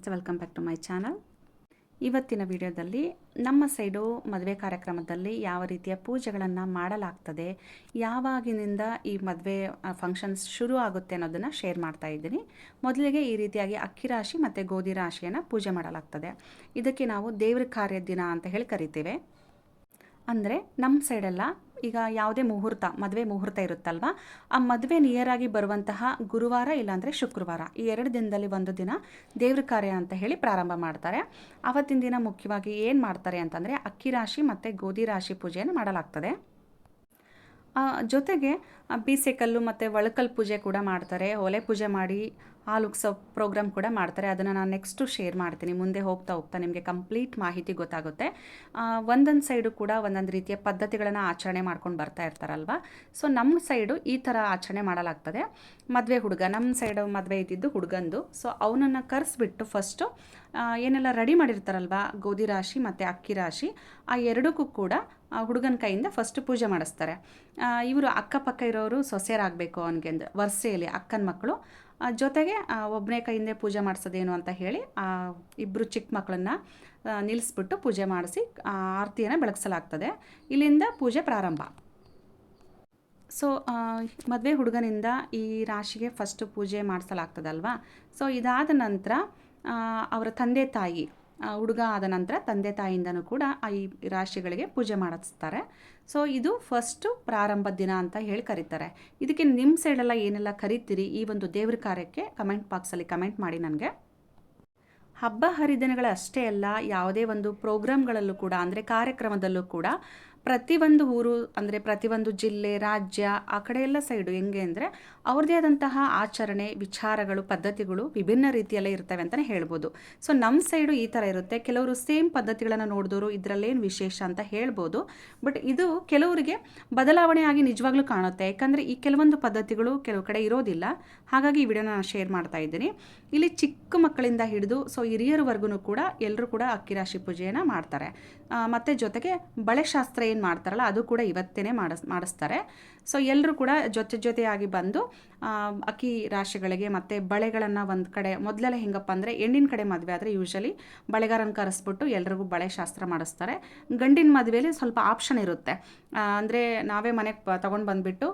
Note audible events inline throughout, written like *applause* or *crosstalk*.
ನಮಸ್ತೆ welcome back to my channel ಇವತ್ತಿನ ವಿಡಿಯೋದಲ್ಲಿ ನಮ್ಮ ಸೈಡು ಮದುವೆ ಕಾರ್ಯಕ್ರಮದಲ್ಲಿ ಯಾವ ರೀತಿಯ ಪೂಜೆಗಳನ್ನು ಮಾಡಲಾಗ್ತದೆ, ಯಾವಾಗಿನಿಂದ ಈ ಮದುವೆ ಫಂಕ್ಷನ್ಸ್ ಶುರು ಆಗುತ್ತೆ ಅನ್ನೋದನ್ನು ಶೇರ್ ಮಾಡ್ತಾ ಇದ್ದೀನಿ. ಮೊದಲಿಗೆ ಈ ರೀತಿಯಾಗಿ ಅಕ್ಕಿ ರಾಶಿ ಮತ್ತು ಗೋಧಿ ರಾಶಿಯನ್ನು ಪೂಜೆ ಮಾಡಲಾಗ್ತದೆ. ಇದಕ್ಕೆ ನಾವು ದೇವ್ರ ಕಾರ್ಯ ದಿನ ಅಂತ ಹೇಳಿ ಕರಿತೇವೆ. ಅಂದರೆ ನಮ್ಮ ಸೈಡೆಲ್ಲ ಈಗ ಯಾವುದೇ ಮುಹೂರ್ತ, ಮದುವೆ ಮುಹೂರ್ತ ಇರುತ್ತಲ್ವ? ಆ ಮದುವೆ ನಿಯರಾಗಿ ಬರುವಂತಹ ಗುರುವಾರ ಇಲ್ಲಾಂದರೆ ಶುಕ್ರವಾರ. ಈ ಎರಡು ದಿನದಲ್ಲಿ ಒಂದು ದಿನ ದೇವ್ರ ಕಾರ್ಯ ಅಂತ ಹೇಳಿ ಪ್ರಾರಂಭ ಮಾಡ್ತಾರೆ. ಆವತ್ತಿನ ದಿನ ಮುಖ್ಯವಾಗಿ ಏನು ಮಾಡ್ತಾರೆ ಅಂತಂದರೆ ಅಕ್ಕಿ ರಾಶಿ ಮತ್ತು ಗೋಧಿ ರಾಶಿ ಪೂಜೆಯನ್ನು ಮಾಡಲಾಗ್ತದೆ. ಜೊತೆಗೆ ಬೀಸೆಕಲ್ಲು ಮತ್ತು ಒಳಕಲ್ ಪೂಜೆ ಕೂಡ ಮಾಡ್ತಾರೆ. ಒಲೆ ಪೂಜೆ ಮಾಡಿ ಹಾಲು ಉಗ್ಸೋ ಪ್ರೋಗ್ರಾಮ್ ಕೂಡ ಮಾಡ್ತಾರೆ. ಅದನ್ನು ನಾನು ನೆಕ್ಸ್ಟು ಶೇರ್ ಮಾಡ್ತೀನಿ. ಮುಂದೆ ಹೋಗ್ತಾ ಹೋಗ್ತಾ ನಿಮಗೆ ಕಂಪ್ಲೀಟ್ ಮಾಹಿತಿ ಗೊತ್ತಾಗುತ್ತೆ. ಒಂದೊಂದು ಸೈಡು ಕೂಡ ಒಂದೊಂದು ರೀತಿಯ ಪದ್ಧತಿಗಳನ್ನು ಆಚರಣೆ ಮಾಡ್ಕೊಂಡು ಬರ್ತಾ ಇರ್ತಾರಲ್ವ? ಸೊ ನಮ್ಮ ಸೈಡು ಈ ಥರ ಆಚರಣೆ ಮಾಡಲಾಗ್ತದೆ. ಮದುವೆ ಹುಡುಗ ನಮ್ಮ ಸೈಡು ಮದುವೆ ಇದ್ದಿದ್ದು ಹುಡುಗಂದು. ಸೊ ಅವನನ್ನು ಕರೆಸ್ಬಿಟ್ಟು ಫಸ್ಟು ಏನೆಲ್ಲ ರೆಡಿ ಮಾಡಿರ್ತಾರಲ್ವ? ಗೋಧಿ ರಾಶಿ ಮತ್ತು ಅಕ್ಕಿ ರಾಶಿ. ಆ ಎರಡಕ್ಕೂ ಕೂಡ ಹುಡುಗನ ಕೈಯಿಂದ ಫಸ್ಟ್ ಪೂಜೆ ಮಾಡಿಸ್ತಾರೆ. ಇವರು ಅಕ್ಕಪಕ್ಕ ಇರೋರು ಸೊಸೆಯರಾಗಬೇಕು ಅವನಿಗೆ ವರ್ಸೆಯಲ್ಲಿ ವರ್ಷೆಯಲ್ಲಿ ಅಕ್ಕನ ಮಕ್ಕಳು. ಜೊತೆಗೆ ಒಬ್ಬನೇ ಕೈಯಿಂದೆ ಪೂಜೆ ಮಾಡಿಸೋದೇನು ಅಂತ ಹೇಳಿ, ಆ ಇಬ್ಬರು ಚಿಕ್ಕ ಮಕ್ಕಳನ್ನು ನಿಲ್ಲಿಸ್ಬಿಟ್ಟು ಪೂಜೆ ಮಾಡಿಸಿ ಆರತಿಯನ್ನು ಬೆಳಗಿಸಲಾಗ್ತದೆ. ಇಲ್ಲಿಂದ ಪೂಜೆ ಪ್ರಾರಂಭ. ಸೊ ಮದುವೆ ಹುಡುಗನಿಂದ ಈ ರಾಶಿಗೆ ಫಸ್ಟ್ ಪೂಜೆ ಮಾಡಿಸಲಾಗ್ತದಲ್ವಾ? ಸೊ ಇದಾದ ನಂತರ ಅವರ ತಂದೆ ತಾಯಿ ಹುಡುಗ ಆದ ನಂತರ ತಂದೆ ತಾಯಿಯಿಂದನೂ ಕೂಡ ಈ ರಾಶಿಗಳಿಗೆ ಪೂಜೆ ಮಾಡಿಸ್ತಾರೆ. ಸೊ ಇದು ಫಸ್ಟು ಪ್ರಾರಂಭ ದಿನ ಅಂತ ಹೇಳಿ ಕರೀತಾರೆ. ಇದಕ್ಕೆ ನಿಮ್ಮ ಸೈಡೆಲ್ಲ ಏನೆಲ್ಲ ಕರಿತೀರಿ? ಈ ಒಂದು ದೇವ್ರ ಕಾರ್ಯಕ್ಕೆ ಕಮೆಂಟ್ ಬಾಕ್ಸಲ್ಲಿ ಕಮೆಂಟ್ ಮಾಡಿ ನನಗೆ. ಹಬ್ಬ ಹರಿದಿನಗಳಷ್ಟೇ ಅಲ್ಲ, ಯಾವುದೇ ಒಂದು ಪ್ರೋಗ್ರಾಮ್ಗಳಲ್ಲೂ ಕೂಡ, ಅಂದರೆ ಕಾರ್ಯಕ್ರಮದಲ್ಲೂ ಕೂಡ ಪ್ರತಿಯೊಂದು ಊರು, ಅಂದರೆ ಪ್ರತಿಯೊಂದು ಜಿಲ್ಲೆ, ರಾಜ್ಯ, ಆ ಕಡೆ ಎಲ್ಲ ಸೈಡು ಹೆಂಗೆ ಅಂದರೆ ಅವ್ರದ್ದೇ ಆದಂತಹ ಆಚರಣೆ, ವಿಚಾರಗಳು, ಪದ್ಧತಿಗಳು ವಿಭಿನ್ನ ರೀತಿಯಲ್ಲೇ ಇರ್ತವೆ ಅಂತಲೇ ಹೇಳ್ಬೋದು. ಸೊ ನಮ್ಮ ಸೈಡು ಈ ಥರ ಇರುತ್ತೆ. ಕೆಲವರು ಸೇಮ್ ಪದ್ಧತಿಗಳನ್ನು ನೋಡಿದವರು ಇದರಲ್ಲೇನು ವಿಶೇಷ ಅಂತ ಹೇಳ್ಬೋದು. ಬಟ್ ಇದು ಕೆಲವರಿಗೆ ಬದಲಾವಣೆ ಆಗಿ ನಿಜವಾಗ್ಲೂ ಕಾಣುತ್ತೆ. ಯಾಕಂದರೆ ಈ ಕೆಲವೊಂದು ಪದ್ಧತಿಗಳು ಕೆಲವು ಕಡೆ ಇರೋದಿಲ್ಲ. ಹಾಗಾಗಿ ಈ ವಿಡಿಯೋನ ನಾನು ಶೇರ್ ಮಾಡ್ತಾ ಇದ್ದೀನಿ. ಇಲ್ಲಿ ಚಿಕ್ಕ ಮಕ್ಕಳಿಂದ ಹಿಡಿದು ಸೊ ಹಿರಿಯರವರೆಗೂ ಕೂಡ ಎಲ್ಲರೂ ಕೂಡ ಅಕ್ಕಿ ರಾಶಿ ಪೂಜೆಯನ್ನು ಮಾಡ್ತಾರೆ. ಮತ್ತು ಜೊತೆಗೆ ಬಳೆಶಾಸ್ತ್ರ ಏನು ಮಾಡ್ತಾರಲ್ಲ, ಅದು ಕೂಡ ಇವತ್ತೇ ಮಾಡಿಸ್, ಮಾಡಿಸ್ತಾರೆ. ಸೊ ಎಲ್ಲರೂ ಕೂಡ ಜೊತೆ ಜೊತೆಯಾಗಿ ಬಂದು ಅಕ್ಕಿ ರಾಶಿಗಳಿಗೆ ಮತ್ತು ಬಳೆಗಳನ್ನು ಒಂದು ಕಡೆ, ಮೊದಲೆಲ್ಲ ಹೆಂಗಪ್ಪ ಅಂದರೆ ಹೆಣ್ಣಿನ ಕಡೆ ಮದುವೆ ಆದರೆ ಯೂಶಲಿ ಬಳೆಗಾರನ ಕರೆಸ್ಬಿಟ್ಟು ಎಲ್ರಿಗೂ ಬಳೆ ಶಾಸ್ತ್ರ ಮಾಡಿಸ್ತಾರೆ. ಗಂಡಿನ ಮದುವೆಯಲ್ಲಿ ಸ್ವಲ್ಪ ಆಪ್ಷನ್ ಇರುತ್ತೆ. ಅಂದರೆ ನಾವೇ ಮನೆಗೆ ತೊಗೊಂಡು ಬಂದುಬಿಟ್ಟು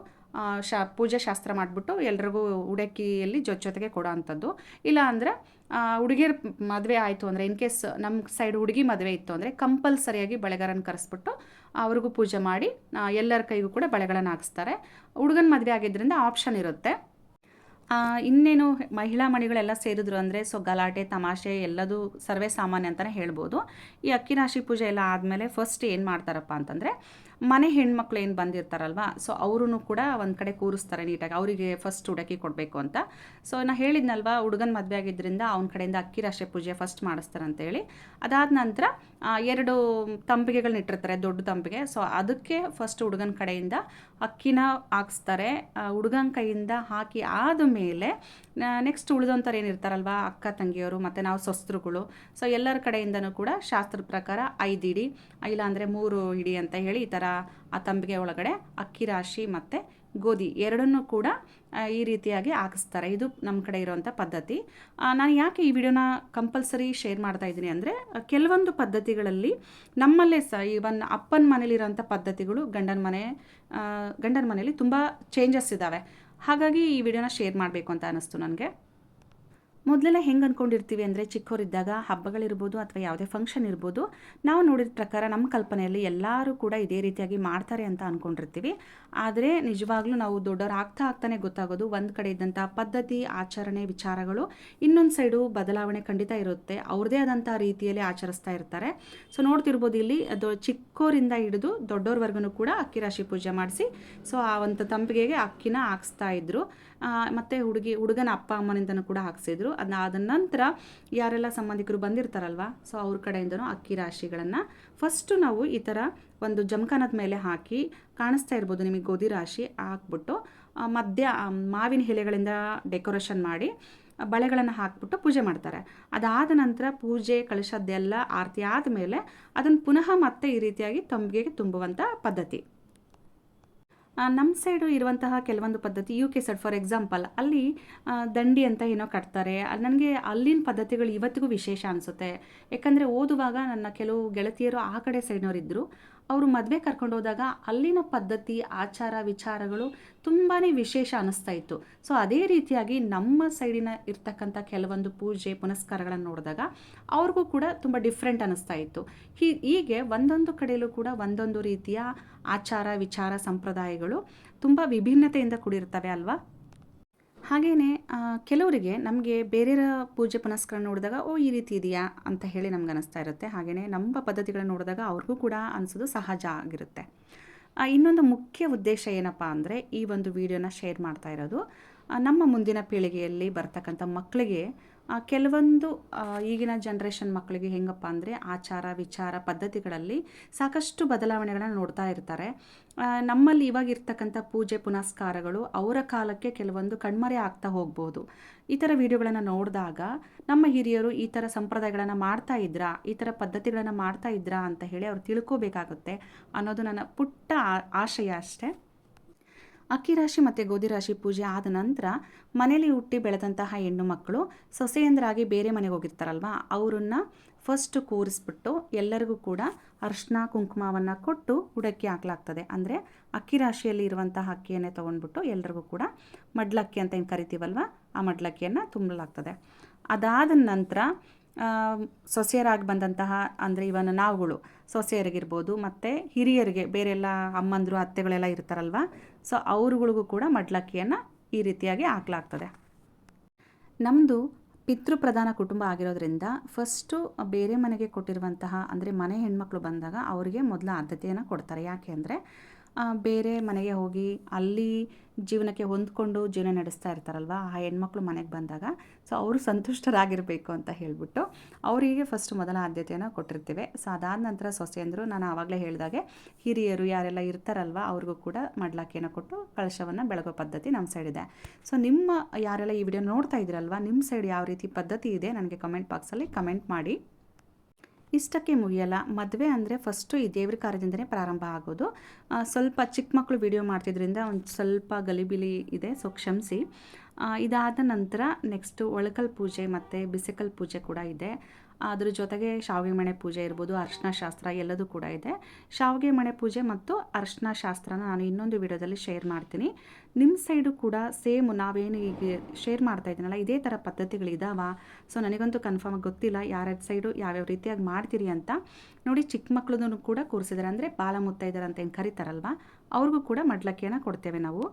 ಶಾ, ಪೂಜಾ ಶಾಸ್ತ್ರ ಮಾಡಿಬಿಟ್ಟು ಎಲ್ರಿಗೂ ಉಡಕ್ಕಿಯಲ್ಲಿ ಜೊತೆ ಜೊತೆಗೆ ಕೊಡೋ ಅಂಥದ್ದು. ಇಲ್ಲ ಅಂದರೆ ಹುಡುಗಿಯರ ಮದುವೆ ಆಯಿತು ಅಂದರೆ ಇನ್ ಕೇಸ್ ನಮ್ಮ ಸೈಡ್ ಹುಡುಗಿ ಮದುವೆ ಇತ್ತು ಅಂದರೆ, ಕಂಪಲ್ಸರಿಯಾಗಿ ಬಳೆಗಾರನ ಕರೆಸ್ಬಿಟ್ಟು ಅವ್ರಿಗೂ ಪೂಜೆ ಮಾಡಿ ಎಲ್ಲರ ಕೈಗೂ ಕೂಡ ಬಳೆಗಳನ್ನು ಹಾಕಿಸ್ತಾರೆ. ಹುಡುಗನ ಮದುವೆ ಆಗಿದ್ದರಿಂದ ಆಪ್ಷನ್ ಇರುತ್ತೆ. ಇನ್ನೇನು ಮಹಿಳಾ ಮಣಿಗಳೆಲ್ಲ ಸೇರಿದ್ರು ಅಂದರೆ, ಸೊ ಗಲಾಟೆ, ತಮಾಷೆ, ಎಲ್ಲದೂ ಸರ್ವೇ ಸಾಮಾನ್ಯ ಅಂತಲೇ ಹೇಳ್ಬೋದು. ಈ ಅಕ್ಕಿ ರಾಶಿ ಪೂಜೆ ಎಲ್ಲ ಆದಮೇಲೆ ಫಸ್ಟ್ ಏನು ಮಾಡ್ತಾರಪ್ಪ ಅಂತಂದರೆ ಮನೆ ಹೆಣ್ಮಕ್ಳು ಏನು ಬಂದಿರ್ತಾರಲ್ವ? ಸೊ ಅವರೂ ಕೂಡ ಒಂದು ಕಡೆ ಕೂರಿಸ್ತಾರೆ ನೀಟಾಗಿ. ಅವರಿಗೆ ಫಸ್ಟ್ ಹುಡುಕಿ ಕೊಡಬೇಕು ಅಂತ. ಸೊ ನಾನು ಹೇಳಿದ್ನಲ್ವ, ಹುಡುಗನ ಮದುವೆ ಆಗಿದ್ದರಿಂದ ಅವನ ಕಡೆಯಿಂದ ಅಕ್ಕಿ ರಾಶಿ ಪೂಜೆ ಫಸ್ಟ್ ಮಾಡಿಸ್ತಾರೆ ಅಂತೇಳಿ ಅದಾದ ನಂತರ ಎರಡು ತಂಬಿಗೆಗಳನ್ನ ಇಟ್ಟಿರ್ತಾರೆ, ದೊಡ್ಡ ತಂಬಿಗೆ. ಸೊ ಅದಕ್ಕೆ ಫಸ್ಟ್ ಹುಡುಗನ ಕಡೆಯಿಂದ ಅಕ್ಕಿನ ಹಾಕ್ಸ್ತಾರೆ. ಹುಡುಗನ ಕೈಯಿಂದ ಹಾಕಿ ಆದಮೇಲೆ ನೆಕ್ಸ್ಟ್ ಉಳಿದಂಥವ್ರು ಏನಿರ್ತಾರಲ್ವ ಅಕ್ಕ, ತಂಗಿಯವರು, ಮತ್ತು ನಾವು ಸೊಸ್ತ್ರುಗಳು ಸೊ ಎಲ್ಲರ ಕಡೆಯಿಂದನೂ ಕೂಡ ಶಾಸ್ತ್ರದ ಪ್ರಕಾರ ಐದು ಇಡಿ ಇಲ್ಲಾಂದರೆ ಮೂರು ಇಡಿ ಅಂತ ಹೇಳಿ ಈ ಥರ ಆ ತಂಬಿಗೆ ಒಳಗಡೆ ಅಕ್ಕಿ ರಾಶಿ ಮತ್ತು ಗೋಧಿ ಎರಡನ್ನೂ ಕೂಡ ಈ ರೀತಿಯಾಗಿ ಹಾಕಿಸ್ತಾರೆ. ಇದು ನಮ್ಮ ಕಡೆ ಇರುವಂಥ ಪದ್ಧತಿ. ನಾನು ಯಾಕೆ ಈ ವಿಡಿಯೋನ ಕಂಪಲ್ಸರಿ ಶೇರ್ ಮಾಡ್ತಾ ಇದ್ದೀನಿ ಅಂದರೆ, ಕೆಲವೊಂದು ಪದ್ಧತಿಗಳಲ್ಲಿ ನಮ್ಮಲ್ಲೇ ಸಹ ಈವನ್ ಅಪ್ಪನ ಮನೇಲಿರೋಂಥ ಪದ್ಧತಿಗಳು ಗಂಡನ ಮನೆ ಗಂಡನ ಮನೆಯಲ್ಲಿ ತುಂಬ ಚೇಂಜಸ್ ಇದ್ದಾವೆ ಹಾಗಾಗಿ ಈ ವಿಡಿಯೋನ ಶೇರ್ ಮಾಡಬೇಕು ಅಂತ ಅನ್ನಿಸ್ತು ನನಗೆ. ಮೊದಲೆಲ್ಲ ಹೆಂಗೆ ಅಂದ್ಕೊಂಡಿರ್ತೀವಿ ಅಂದರೆ ಚಿಕ್ಕವರಿದ್ದಾಗ ಹಬ್ಬಗಳಿರ್ಬೋದು ಅಥವಾ ಯಾವುದೇ ಫಂಕ್ಷನ್ ಇರ್ಬೋದು, ನಾವು ನೋಡಿದ ಪ್ರಕಾರ ನಮ್ಮ ಕಲ್ಪನೆಯಲ್ಲಿ ಎಲ್ಲರೂ ಕೂಡ ಇದೇ ರೀತಿಯಾಗಿ ಮಾಡ್ತಾರೆ ಅಂತ ಅಂದ್ಕೊಂಡಿರ್ತೀವಿ ಆದರೆ ನಿಜವಾಗ್ಲೂ ನಾವು ದೊಡ್ಡವ್ರು ಆಗ್ತಾ ಆಗ್ತಾನೆ ಗೊತ್ತಾಗೋದು, ಒಂದು ಕಡೆ ಇದ್ದಂಥ ಪದ್ಧತಿ, ಆಚರಣೆ, ವಿಚಾರಗಳು, ಇನ್ನೊಂದು ಸೈಡು ಬದಲಾವಣೆ ಖಂಡಿತ ಇರುತ್ತೆ. ಅವ್ರದ್ದೇ ಆದಂಥ ರೀತಿಯಲ್ಲಿ ಆಚರಿಸ್ತಾ ಇರ್ತಾರೆ. ಸೊ ನೋಡ್ತಿರ್ಬೋದು ಇಲ್ಲಿ, ಅದು ಚಿಕ್ಕವರಿಂದ ಹಿಡಿದು ದೊಡ್ಡವ್ರವರೆಗೂ ಕೂಡ ಅಕ್ಕಿ ರಾಶಿ ಪೂಜೆ ಮಾಡಿಸಿ ಸೊ ಆ ಒಂದು ತಂಪಿಗೆಗೆ ಅಕ್ಕಿನ ಹಾಕ್ಸ್ತಾ ಇದ್ರು. ಮತ್ತೆ ಹುಡುಗಿ, ಹುಡುಗನ ಅಪ್ಪ, ಅಮ್ಮನಿಂದನೂ ಕೂಡ ಹಾಕ್ಸಿದ್ರು. ಅದಾದ ನಂತರ ಯಾರೆಲ್ಲ ಸಂಬಂಧಿಕರು ಬಂದಿರ್ತಾರಲ್ವ? ಸೊ ಅವ್ರ ಕಡೆಯಿಂದನೂ ಅಕ್ಕಿ ರಾಶಿಗಳನ್ನು ಫಸ್ಟು ನಾವು ಈ ಥರ ಒಂದು ಜಮಖಾನದ ಮೇಲೆ ಹಾಕಿ ಕಾಣಿಸ್ತಾ ಇರ್ಬೋದು, ನಿಮಗೆ ಗೋಧಿ ರಾಶಿ ಹಾಕ್ಬಿಟ್ಟು. ಮಧ್ಯ ಮಾವಿನ ಎಲೆಗಳಿಂದ ಡೆಕೋರೇಷನ್ ಮಾಡಿ ಬಳೆಗಳನ್ನು ಹಾಕ್ಬಿಟ್ಟು ಪೂಜೆ ಮಾಡ್ತಾರೆ. ಅದಾದ ನಂತರ ಪೂಜೆ ಕಳಶದ್ದೆಲ್ಲ ಆರತಿ ಆದಮೇಲೆ ಅದನ್ನು ಪುನಃ ಮತ್ತೆ ಈ ರೀತಿಯಾಗಿ ತಂಬಿಗೆಗೆ ತುಂಬುವಂಥ ಪದ್ಧತಿ. ನಮ್ಮ ಸೈಡು ಇರುವಂತಹ ಕೆಲವೊಂದು ಪದ್ಧತಿ U K side for example ಅಲ್ಲಿ ದಂಡಿ ಅಂತ ಏನೋ ಕಟ್ತಾರೆ. ನನಗೆ ಅಲ್ಲಿನ ಪದ್ಧತಿಗಳು ಇವತ್ತಿಗೂ ವಿಶೇಷ ಅನಿಸುತ್ತೆ. ಯಾಕಂದರೆ ಓದುವಾಗ ನನ್ನ ಕೆಲವು ಗೆಳತಿಯರು ಆ ಕಡೆ ಸೈಡ್ನವರಿದ್ದರು ಅವರು ಮದುವೆ ಕರ್ಕೊಂಡು ಹೋದಾಗ ಅಲ್ಲಿನ ಪದ್ಧತಿ, ಆಚಾರ, ವಿಚಾರಗಳು ತುಂಬಾ ವಿಶೇಷ ಅನ್ನಿಸ್ತಾ ಇತ್ತು. ಸೊ ಅದೇ ರೀತಿಯಾಗಿ ನಮ್ಮ ಸೈಡಿನ ಇರ್ತಕ್ಕಂಥ ಕೆಲವೊಂದು ಪೂಜೆ, ಪುನಸ್ಕಾರಗಳನ್ನು ನೋಡಿದಾಗ ಅವ್ರಿಗೂ ಕೂಡ ತುಂಬ ಡಿಫ್ರೆಂಟ್ ಅನ್ನಿಸ್ತಾ ಇತ್ತು. ಹೀಗೆ ಒಂದೊಂದು ಕಡೆಯಲ್ಲೂ ಕೂಡ ಒಂದೊಂದು ರೀತಿಯ ಆಚಾರ, ವಿಚಾರ, ಸಂಪ್ರದಾಯಗಳು ತುಂಬ ವಿಭಿನ್ನತೆಯಿಂದ ಕೂಡಿರ್ತವೆ ಅಲ್ವಾ? ಹಾಗೆಯೇ ಕೆಲವರಿಗೆ ನಮಗೆ ಬೇರೆಯವರ ಪೂಜೆ ಪುನಸ್ಕಾರ ನೋಡಿದಾಗ, ಓ, ಈ ರೀತಿ ಇದೆಯಾ ಅಂತ ಹೇಳಿ ನಮ್ಗೆ ಅನಿಸ್ತಾ ಇರುತ್ತೆ. ಹಾಗೆಯೇ ನಮ್ಮ ಪದ್ಧತಿಗಳನ್ನ ನೋಡಿದಾಗ ಅವ್ರಿಗೂ ಕೂಡ ಅನಿಸೋದು ಸಹಜ ಆಗಿರುತ್ತೆ. ಇನ್ನೊಂದು ಮುಖ್ಯ ಉದ್ದೇಶ ಏನಪ್ಪ ಅಂದರೆ, ಈ ಒಂದು ವಿಡಿಯೋನ ಶೇರ್ ಮಾಡ್ತಾ ಇರೋದು ನಮ್ಮ ಮುಂದಿನ ಪೀಳಿಗೆಯಲ್ಲಿ ಬರ್ತಕ್ಕಂಥ ಮಕ್ಕಳಿಗೆ ಕೆಲವೊಂದು ಈಗಿನ ಜನ್ರೇಷನ್ ಮಕ್ಕಳಿಗೆ ಹೆಂಗಪ್ಪ ಅಂದರೆ ಆಚಾರ, ವಿಚಾರ ಪದ್ಧತಿಗಳಲ್ಲಿ ಸಾಕಷ್ಟು ಬದಲಾವಣೆಗಳನ್ನು ನೋಡ್ತಾ ಇರ್ತಾರೆ. ನಮ್ಮಲ್ಲಿ ಇವಾಗ ಇರ್ತಕ್ಕಂಥ ಪೂಜೆ ಪುನಸ್ಕಾರಗಳು ಅವರ ಕಾಲಕ್ಕೆ ಕೆಲವೊಂದು ಕಣ್ಮರೆ ಆಗ್ತಾ ಹೋಗ್ಬೋದು. ಈ ಥರ ವಿಡಿಯೋಗಳನ್ನು ನೋಡಿದಾಗ ನಮ್ಮ ಹಿರಿಯರು ಈ ಥರ ಸಂಪ್ರದಾಯಗಳನ್ನು ಮಾಡ್ತಾ ಇದ್ರಾ, ಈ ಥರ ಪದ್ಧತಿಗಳನ್ನು ಮಾಡ್ತಾ ಇದ್ರಾ ಅಂತ ಹೇಳಿ ಅವ್ರು ತಿಳ್ಕೋಬೇಕಾಗುತ್ತೆ ಅನ್ನೋದು ನನ್ನ ಪುಟ್ಟ ಆಶಯ ಅಷ್ಟೇ. ಅಕ್ಕಿ ರಾಶಿ ಮತ್ತು ಗೋಧಿ ರಾಶಿ ಪೂಜೆ ಆದ ನಂತರ ಮನೇಲಿ ಹುಟ್ಟಿ ಬೆಳೆದಂತಹ ಹೆಣ್ಣು ಮಕ್ಕಳು ಸೊಸೆಯಂದ್ರಾಗಿ ಬೇರೆ ಮನೆಗೆ ಹೋಗಿರ್ತಾರಲ್ವ, ಅವರನ್ನ ಫಸ್ಟ್ ಕೂರಿಸ್ಬಿಟ್ಟು ಎಲ್ಲರಿಗೂ ಕೂಡ ಅರ್ಶಿನ ಕುಂಕುಮವನ್ನು ಕೊಟ್ಟು ಹುಡಕ್ಕಿ ಹಾಕ್ಲಾಗ್ತದೆ. ಅಂದರೆ ಅಕ್ಕಿ ರಾಶಿಯಲ್ಲಿ ಇರುವಂತಹ ಅಕ್ಕಿಯನ್ನೇ ತೊಗೊಂಡ್ಬಿಟ್ಟು ಎಲ್ಲರಿಗೂ ಕೂಡ ಮಡ್ಲಕ್ಕಿ ಅಂತ ಏನು ಕರಿತೀವಲ್ವ, ಆ ಮಡ್ಲಕ್ಕಿಯನ್ನು ತುಂಬಲಾಗ್ತದೆ. ಅದಾದ ನಂತರ ಸೊಸೆಯರಾಗಿ ಬಂದಂತಹ ಅಂದರೆ ಇವನ್ ನಾವುಗಳು, ಸೊಸೆಯರಿಗಿರ್ಬೋದು, ಮತ್ತು ಹಿರಿಯರಿಗೆ, ಬೇರೆಲ್ಲ ಅಮ್ಮಂದರು, ಅತ್ತೆಗಳೆಲ್ಲ ಇರ್ತಾರಲ್ವ? ಸೊ ಅವ್ರುಗಳಿಗೂ ಕೂಡ ಮಡ್ಲಕ್ಕಿಯನ್ನು ಈ ರೀತಿಯಾಗಿ ಹಾಕ್ಲಾಗ್ತದೆ. ನಮ್ಮದು ಪಿತೃಪ್ರಧಾನ ಕುಟುಂಬ ಆಗಿರೋದ್ರಿಂದ ಫಸ್ಟು ಬೇರೆ ಮನೆಗೆ ಕೊಟ್ಟಿರುವಂತಹ ಅಂದರೆ ಮನೆ ಹೆಣ್ಮಕ್ಳು ಬಂದಾಗ ಅವರಿಗೆ ಮೊದಲ ಆದ್ಯತೆಯನ್ನು ಕೊಡ್ತಾರೆ. ಯಾಕೆ ಅಂದರೆ ಬೇರೆ ಮನೆಗೆ ಹೋಗಿ ಅಲ್ಲಿ ಜೀವನಕ್ಕೆ ಹೊಂದ್ಕೊಂಡು ಜೀವನ ನಡೆಸ್ತಾ ಇರ್ತಾರಲ್ವ, ಆ ಹೆಣ್ಮಕ್ಳು ಮನೆಗೆ ಬಂದಾಗ. ಸೊ ಅವರು ಸಂತುಷ್ಟರಾಗಿರಬೇಕು ಅಂತ ಹೇಳಿಬಿಟ್ಟು ಅವರಿಗೆ ಫಸ್ಟ್ ಮೊದಲ ಆದ್ಯತೆಯನ್ನು ಕೊಟ್ಟಿರ್ತೀವಿ. ಸೊ ಅದಾದ ನಂತರ ಸೊಸೆಯಂದರು ನಾನು ಆವಾಗಲೇ ಹೇಳಿದಾಗೆ ಹಿರಿಯರು ಯಾರೆಲ್ಲ ಇರ್ತಾರಲ್ವ, ಅವ್ರಿಗೂ ಕೂಡ ಮಡ್ಲಾಕಿಯನ್ನು ಕೊಟ್ಟು ಕಳಶವನ್ನು ಬೆಳಗೋ ಪದ್ಧತಿ ನಮ್ಮ ಸೈಡ್ ಇದೆ. ಸೊ ನಿಮ್ಮ ಯಾರೆಲ್ಲ ಈ ವಿಡಿಯೋ ನೋಡ್ತಾ ಇದ್ದೀರಲ್ವ ನಿಮ್ಮ ಸೈಡ್ ಯಾವ ರೀತಿ ಪದ್ಧತಿ ಇದೆ, ನನಗೆ ಕಮೆಂಟ್ ಬಾಕ್ಸಲ್ಲಿ ಕಮೆಂಟ್ ಮಾಡಿ. ಇಷ್ಟಕ್ಕೆ ಮುಗಿಯಲ್ಲ. ಮದುವೆ ಅಂದರೆ ಫಸ್ಟು ಈ ದೇವ್ರ ಕಾರ್ಯದಿಂದನೇ ಪ್ರಾರಂಭ ಆಗೋದು. ಸ್ವಲ್ಪ ಚಿಕ್ಕ ಮಕ್ಕಳು ವಿಡಿಯೋ ಮಾಡ್ತಿದ್ರಿಂದ ಒಂದು ಸ್ವಲ್ಪ ಗಲಿಬಿಲಿ ಇದೆ ಸೊ ಕ್ಷಮಿಸಿ. ಇದಾದ ನಂತರ ನೆಕ್ಸ್ಟು ಒಳಕಲ್ ಪೂಜೆ ಮತ್ತು ಬಿಸಿಕಲ್ ಪೂಜೆ ಕೂಡ ಇದೆ. ಅದ್ರ ಜೊತೆಗೆ ಶಾವಿಗೆ ಮಣೆ ಪೂಜೆ ಇರ್ಬೋದು, ಅರ್ಶನ ಶಾಸ್ತ್ರ ಎಲ್ಲದೂ ಕೂಡ ಇದೆ. ಶಾವಿಗೆ ಮಣೆ ಪೂಜೆ ಮತ್ತು ಅರ್ಶನ ಶಾಸ್ತ್ರನ ನಾನು ಇನ್ನೊಂದು ವಿಡಿಯೋದಲ್ಲಿ ಶೇರ್ ಮಾಡ್ತೀನಿ. ನಿಮ್ಮ ಸೈಡು ಕೂಡ ಸೇಮ್ ನಾವೇನು ಈಗ ಶೇರ್ ಮಾಡ್ತಾ ಇದ್ದೀನಲ್ಲ, ಇದೇ ಥರ ಪದ್ಧತಿಗಳಿದಾವ ಸೊ ನನಗಂತೂ ಕನ್ಫರ್ಮ್ ಗೊತ್ತಿಲ್ಲ ಯಾರ್ಯಾರ ಸೈಡು ಯಾವ್ಯಾವ ರೀತಿಯಾಗಿ ಮಾಡ್ತೀರಿ ಅಂತ. ನೋಡಿ, ಚಿಕ್ಕ ಮಕ್ಕಳನ್ನೂ ಕೂಡ ಕೂರಿಸಿದ್ದಾರೆ ಅಂದರೆ ಬಾಲ ಮುತ್ತೈದರ ಅಂತ ಏನು ಕರೀತಾರಲ್ವ? ಅವ್ರಿಗೂ ಕೂಡ ಮಡ್ಲಕ್ಕಿಯನ್ನು ಕೊಡ್ತೇವೆ ನಾವು.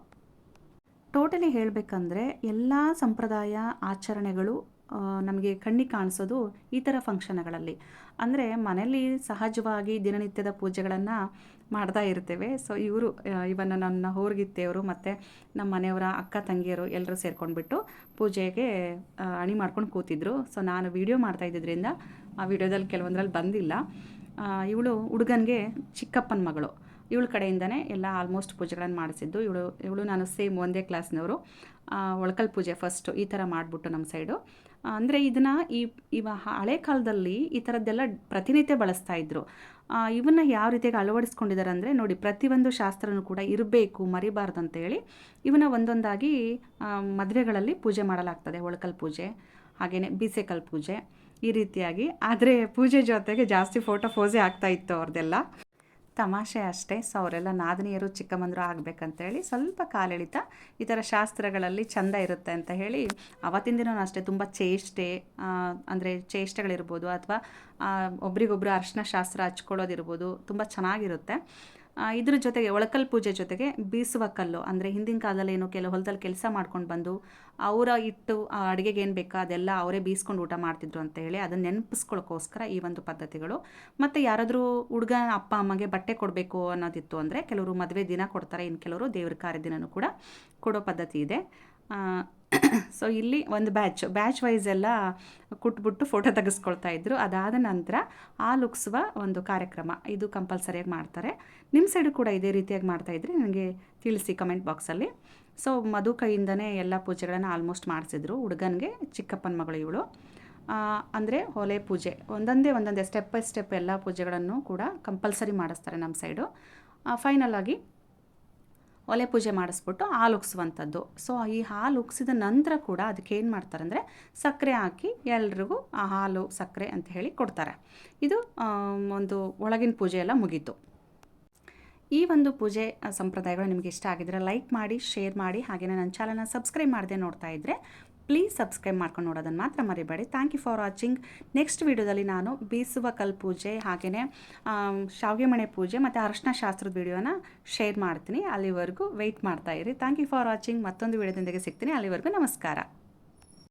ಟೋಟಲಿ ಹೇಳಬೇಕಂದ್ರೆ ಎಲ್ಲ ಸಂಪ್ರದಾಯ ಆಚರಣೆಗಳು ನಮಗೆ ಕಣ್ಣಿಗೆ ಕಾಣಿಸೋದು ಈ ಥರ ಫಂಕ್ಷನ್ಗಳಲ್ಲಿ. ಅಂದರೆ ಮನೆಯಲ್ಲಿ ಸಹಜವಾಗಿ ದಿನನಿತ್ಯದ ಪೂಜೆಗಳನ್ನು ಮಾಡ್ತಾ ಇರ್ತೇವೆ. ಸೊ ಇವರು ಇವನ್ನ ನನ್ನ ಹೋರ್ಗಿತ್ತೆಯವರು ಮತ್ತು ನಮ್ಮ ಮನೆಯವರ ಅಕ್ಕ ತಂಗಿಯರು ಎಲ್ಲರೂ ಸೇರ್ಕೊಂಡ್ಬಿಟ್ಟು ಪೂಜೆಗೆ ಅಣಿ ಮಾಡ್ಕೊಂಡು ಕೂತಿದ್ರು. ಸೊ ನಾನು ವಿಡಿಯೋ ಮಾಡ್ತಾ ಇದ್ದಿದ್ದರಿಂದ ಆ ವಿಡಿಯೋದಲ್ಲಿ ಕೆಲವೊಂದರಲ್ಲಿ ಬಂದಿಲ್ಲ. ಇವಳು ಹುಡುಗನಿಗೆ ಚಿಕ್ಕಪ್ಪನ ಮಗಳು. ಇವಳ ಕಡೆಯಿಂದನೇ ಎಲ್ಲ ಆಲ್ಮೋಸ್ಟ್ ಪೂಜೆಗಳನ್ನು ಮಾಡಿಸಿದ್ದು. ಇವಳು ಇವಳು ನಾನು ಸೇಮ್ ಒಂದೇ ಕ್ಲಾಸ್ನವರು ಒಳಕಲ್ ಪೂಜೆ ಫಸ್ಟು ಈ ಥರ ಮಾಡಿಬಿಟ್ಟು ನಮ್ಮ ಸೈಡು ಅಂದರೆ ಇದನ್ನು ಈ ಇವ ಹಳೆ ಕಾಲದಲ್ಲಿ ಈ ಥರದ್ದೆಲ್ಲ ಪ್ರತಿನಿತ್ಯ ಬಳಸ್ತಾ ಇದ್ರು. ಆ, ಇವನ್ನ ಯಾವ ರೀತಿಯಾಗಿ ಅಳವಡಿಸ್ಕೊಂಡಿದ್ದಾರೆ ಅಂದರೆ ನೋಡಿ ಪ್ರತಿಯೊಂದು ಶಾಸ್ತ್ರನೂ ಕೂಡ ಇರಬೇಕು ಮರಿಬಾರ್ದು ಅಂತೇಳಿ ಇವನ್ನ ಒಂದೊಂದಾಗಿ ಮದುವೆಗಳಲ್ಲಿ ಪೂಜೆ ಮಾಡಲಾಗ್ತದೆ ಒಳಕಲ್ ಪೂಜೆ ಹಾಗೆಯೇ ಬೀಸೆಕಲ್ ಪೂಜೆ ಈ ರೀತಿಯಾಗಿ. ಆದರೆ ಪೂಜೆ ಜೊತೆಗೆ ಜಾಸ್ತಿ ಫೋಟೋ ಫೋಸೆ ಆಗ್ತಾ ಇತ್ತು ಅವ್ರದ್ದೆಲ್ಲ ತಮಾಷೆ ಅಷ್ಟೇ. ಸೊ, ಅವರೆಲ್ಲ ನಾದಿನಿಯರು ಚಿಕ್ಕಮಂದರು ಆಗಬೇಕಂತೇಳಿ ಸ್ವಲ್ಪ ಕಾಲೆಳಿತ. ಈ ಥರ ಶಾಸ್ತ್ರಗಳಲ್ಲಿ ಚಂದ ಇರುತ್ತೆ ಅಂತ ಹೇಳಿ ಅವತ್ತಿನ ದಿನ ಅಷ್ಟೇ ತುಂಬ ಚೇಷ್ಟೆ ಅಂದರೆ ಚೇಷ್ಟೆಗಳಿರ್ಬೋದು ಅಥವಾ ಒಬ್ರಿಗೊಬ್ರು ಅರ್ಶಿನ ಶಾಸ್ತ್ರ ಹಚ್ಕೊಳ್ಳೋದಿರ್ಬೋದು, ತುಂಬ ಚೆನ್ನಾಗಿರುತ್ತೆ. ಇದ್ರ ಜೊತೆಗೆ ಒಳಕಲ್ ಪೂಜೆ ಜೊತೆಗೆ ಬೀಸುವ ಕಲ್ಲು, ಅಂದರೆ ಹಿಂದಿನ ಕಾಲದಲ್ಲಿ ಏನು ಕೆಲವು ಹೊಲದಲ್ಲಿ ಕೆಲಸ ಮಾಡ್ಕೊಂಡು ಬಂದು ಅವರ ಇಟ್ಟು ಆ ಅಡುಗೆಗೆ ಏನು ಬೇಕೋ ಅದೆಲ್ಲ ಅವರೇ ಬೀಸ್ಕೊಂಡು ಊಟ ಮಾಡ್ತಿದ್ರು ಅಂತ ಹೇಳಿ ಅದನ್ನು ನೆನಪಿಸ್ಕೊಳ್ಳೋಕ್ಕೋಸ್ಕರ ಈ ಒಂದು ಪದ್ಧತಿಗಳು. ಮತ್ತು ಯಾರಾದರೂ ಹುಡುಗ ಅಪ್ಪ ಅಮ್ಮಗೆ ಬಟ್ಟೆ ಕೊಡಬೇಕು ಅನ್ನೋದಿತ್ತು ಅಂದರೆ ಕೆಲವರು ಮದುವೆ ದಿನ ಕೊಡ್ತಾರೆ, ಇನ್ನು ಕೆಲವರು ದೇವ್ರ ಕಾರ್ಯ ದಿನನೂ ಕೂಡ ಕೊಡೋ ಪದ್ಧತಿ ಇದೆ. *coughs* ಸೊ ಇಲ್ಲಿ ಒಂದು ಬ್ಯಾಚ್ ಬ್ಯಾಚ್ ವೈಸ್ ಎಲ್ಲ ಕುಟ್ಬಿಟ್ಟು ಫೋಟೋ ತೆಗೆಸ್ಕೊಳ್ತಾ ಇದ್ರು. ಅದಾದ ನಂತರ ಆ ಲುಕ್ಸುವ ಒಂದು ಕಾರ್ಯಕ್ರಮ, ಇದು ಕಂಪಲ್ಸರಿಯಾಗಿ ಮಾಡ್ತಾರೆ. ನಿಮ್ಮ ಸೈಡು ಕೂಡ ಇದೇ ರೀತಿಯಾಗಿ ಮಾಡ್ತಾ ಇದ್ರೆ ನನಗೆ ತಿಳಿಸಿ ಕಮೆಂಟ್ ಬಾಕ್ಸಲ್ಲಿ ಸೊ ಮಧು ಕೈಯಿಂದನೇ ಎಲ್ಲ ಪೂಜೆಗಳನ್ನು ಆಲ್ಮೋಸ್ಟ್ ಮಾಡಿಸಿದ್ರು. ಹುಡುಗನಿಗೆ ಚಿಕ್ಕಪ್ಪನ ಮಗಳು ಇವಳು. ಅಂದರೆ ಹೊಲೆ ಪೂಜೆ, ಒಂದೊಂದೇ ಒಂದೊಂದೇ ಸ್ಟೆಪ್ ಬೈ ಸ್ಟೆಪ್ ಎಲ್ಲ ಪೂಜೆಗಳನ್ನು ಕೂಡ ಕಂಪಲ್ಸರಿ ಮಾಡಿಸ್ತಾರೆ ನಮ್ಮ ಸೈಡು ಫೈನಲ್ ಆಗಿ ಒಲೆ ಪೂಜೆ ಮಾಡಿಸ್ಬಿಟ್ಟು ಹಾಲು ಉಗ್ಸುವಂಥದ್ದು. ಸೊ ಈ ಹಾಲು ಉಗ್ಸಿದ ನಂತರ ಕೂಡ ಅದಕ್ಕೆ ಏನು ಮಾಡ್ತಾರೆ ಅಂದರೆ ಸಕ್ಕರೆ ಹಾಕಿ ಎಲ್ರಿಗೂ ಆ ಹಾಲು ಸಕ್ಕರೆ ಅಂತ ಹೇಳಿ ಕೊಡ್ತಾರೆ. ಇದು ಒಂದು ಒಳಗಿನ ಪೂಜೆ ಎಲ್ಲ ಮುಗೀತು. ಈ ಒಂದು ಪೂಜೆ ಸಂಪ್ರದಾಯಗಳು ನಿಮಗೆ ಇಷ್ಟ ಆಗಿದ್ರೆ ಲೈಕ್ ಮಾಡಿ ಶೇರ್ ಮಾಡಿ ಹಾಗೆಯೇ ನನ್ನ ಚಾನಲ್ನ ಸಬ್ಸ್ಕ್ರೈಬ್ ಮಾಡದೆ ನೋಡ್ತಾ ಇದ್ದರೆ ಪ್ಲೀಸ್ ಸಬ್ಸ್ಕ್ರೈಬ್ ಮಾಡ್ಕೊಂಡು ನೋಡೋದನ್ನು ಮಾತ್ರ ಮರಿಬೇಡಿ. Thank you for watching next ವಿಡಿಯೋದಲ್ಲಿ ನಾನು ಬೀಸುವ ಕಲ್ ಪೂಜೆ ಹಾಗೆಯೇ ಶಾವಿಗೆ ಮಣೆ ಪೂಜೆ ಮತ್ತು ಅರಶಿನ ಶಾಸ್ತ್ರದ ವಿಡಿಯೋನ ಶೇರ್ ಮಾಡ್ತೀನಿ. ಅಲ್ಲಿವರೆಗೂ ವೆಯ್ಟ್ ಮಾಡ್ತಾ ಇರಿ. ಥ್ಯಾಂಕ್ ಯು ಫಾರ್ ವಾಚಿಂಗ್ ಮತ್ತೊಂದು ವೀಡಿಯೋದೊಂದಿಗೆ ಸಿಗ್ತೀನಿ. ಅಲ್ಲಿವರೆಗೂ ನಮಸ್ಕಾರ.